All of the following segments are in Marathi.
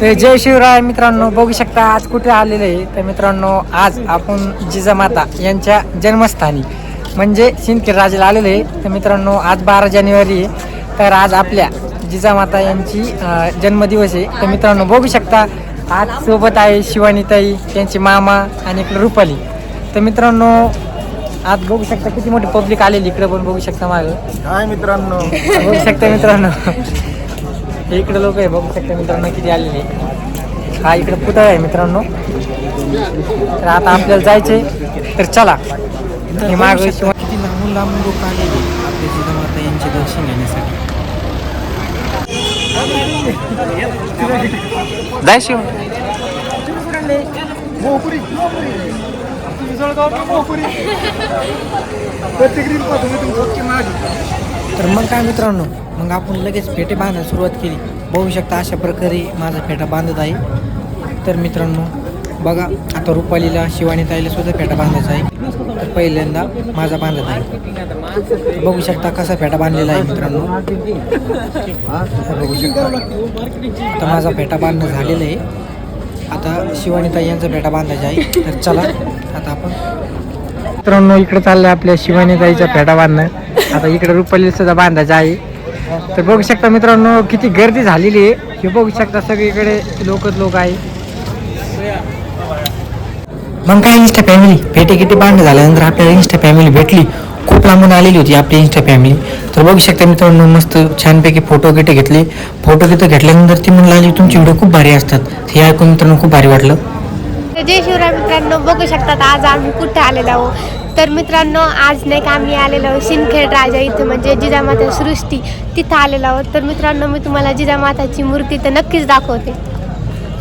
तर जय शिवराय मित्रांनो बघू शकता आज कुठे आलेले आहे. तर मित्रांनो आज आपण जिजामाता यांच्या जन्मस्थानी म्हणजे सिंदखेड राजाला आलेले आहे. तर मित्रांनो आज बारा जानेवारी आहे. तर आज आपल्या जिजामाता यांची जन्मदिवस आहे. तर मित्रांनो बघू शकता आज सोबत आहे शिवानीताई त्यांचे मामा आणि इकडे रुपाली. तर मित्रांनो आज बघू शकता किती मोठी पब्लिक आलेली इकडे पण बघू शकता मागं. हाय मित्रांनो? बघू शकता मित्रांनो. इकडे लोक आहे बघू शकता मित्रांनो किती आलेले हा इकडे पुतळा आहे मित्रांनो. तर आता आपल्याला जायचंय तर चला. हे माग किती लांबून लांबून लोक आलेले आपल्या जिजामाता यांचे दर्शन घेण्यासाठी. जाय शिव. तर मग काय मित्रांनो मग आपण लगेच फेटे बांधायला सुरुवात केली. बघू शकता अशा प्रकारे माझा फेटा बांधत आहे. तर मित्रांनो बघा आता रुपालीला शिवानी ताईला सुद्धा फेटा बांधायचा आहे. तर पहिल्यांदा माझा बांधत आहे. बघू शकता कसा फेटा बांधलेला आहे मित्रांनो. बघू शकता. माझा फेटा बांधणं झालेला आहे. आता शिवानी ताई यांचा फेटा बांधायचा आहे. तर चला आता आपण मित्रांनो इकडे चाललंय आपल्या शिवानी ताईचा फेटा बांधणं. आता इकडे रुपाली सुद्धा बांधायचं आहे. तर बघू शकता मित्रांनो किती गर्दी झालेली आहे. हे बघू शकता सगळीकडे लोकच लोक आहे. मग काय इंस्टा फॅमिली फेटे किती बांध झाल्यानंतर आपल्याला इंस्टा फॅमिली भेटली. खूप लांबून आलेली होती आपली इंस्टा फॅमिली तर बघू शकता मित्रांनो मस्त छानपैकी फोटो गिटे घेतले. फोटो गिटे घेतल्यानंतर ती म्हणून लागली तुमचे व्हिडिओ खूप भारी असतात. हे ऐकून मित्रांनो खूप भारी वाटलं. जय शिवराय मित्रांनो बघू शकतात आज आम्ही कुठे आलेलो आहोत. तर मित्रांनो आज नाही का आम्ही आलेलो आहोत सिंदखेड राजा इथं म्हणजे जिजामाता सृष्टी तिथं आलेलो आहोत. तर मित्रांनो मी तुम्हाला जिजामाताची मूर्ती तर नक्कीच दाखवते.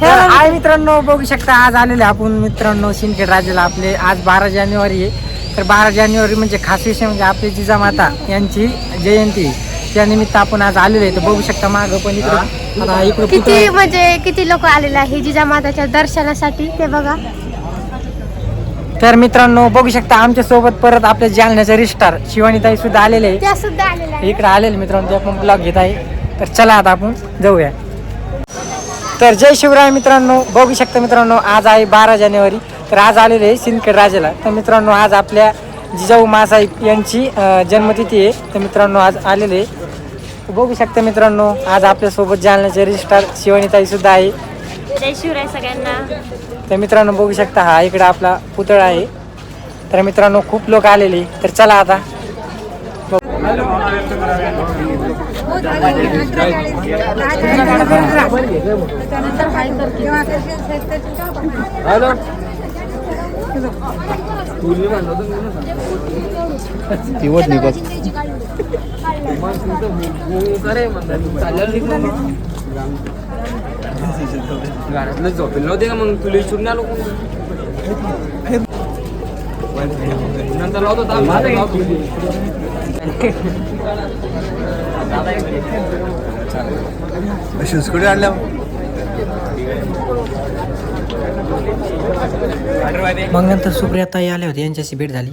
हे हाय मित्रांनो बघू शकता आज आलेले आपण मित्रांनो सिंदखेड राजाला. आपले आज बारा जानेवारी आहे. तर बारा जानेवारी म्हणजे खास विषय म्हणजे आपली जिजामाता यांची जयंती. आहे. त्यानिमित्त आपण आज आलेलो आहे. तर बघू शकता मागं पण इकडे. आता इकडे किती. म्हणजे किती लोक आलेले आहे जिजामाताच्या दर्शनासाठी ते बघा? तर मित्रांनो बघू शकता आमच्यासोबत परत आपल्या जालन्याचे रिस्टार शिवानीताई सुद्धा आलेले आहे त्या सुद्धा आलेल्या आहे इकडे आलेले मित्रांनो ते आपण ब्लॉग घेत आहे तर चला आता आपण जाऊया. तर जय शिवराय मित्रांनो बघू शकता मित्रांनो आज आहे बारा जानेवारी. तर आज आलेले आहे सिंदखेड राजाला. तर मित्रांनो आज आपल्या जिजाऊ मासाहेब यांची अं, जन्मतिथी आहे. तर मित्रांनो आज आलेले आहे. बघू शकता मित्रांनो आज आपल्यासोबत जालन्याचे रजिस्ट्रार शिवानीताई सुद्धा आहे. जय शिवराय सगळ्यांना. तर मित्रांनो बघू शकता हा इकडे आपला पुतळा आहे. तर मित्रांनो खूप लोक आलेले तर चला आता. दिवट निघत घरातलं झोपेल नव्हते का मग? तुला विचारून आलो नंतर लावतो लावतो. शिवसकडे आणल्या. मग नंतर सुप्रियाताई आल्या होत्या यांच्याशी भेट झाली.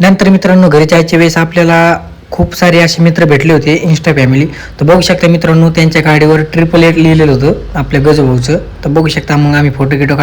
नंतर मित्रांनो घरी जायच्या वेळेस आपल्याला खूप सारे असे मित्र भेटले होते इन्स्टा फॅमिली तर बघू शकता मित्रांनो त्यांच्या गाडीवर ट्रिपल एट लिहिलेलं होतं आपल्या गजभाऊचं तर बघू शकता मग आम्ही फोटो गिटो काढ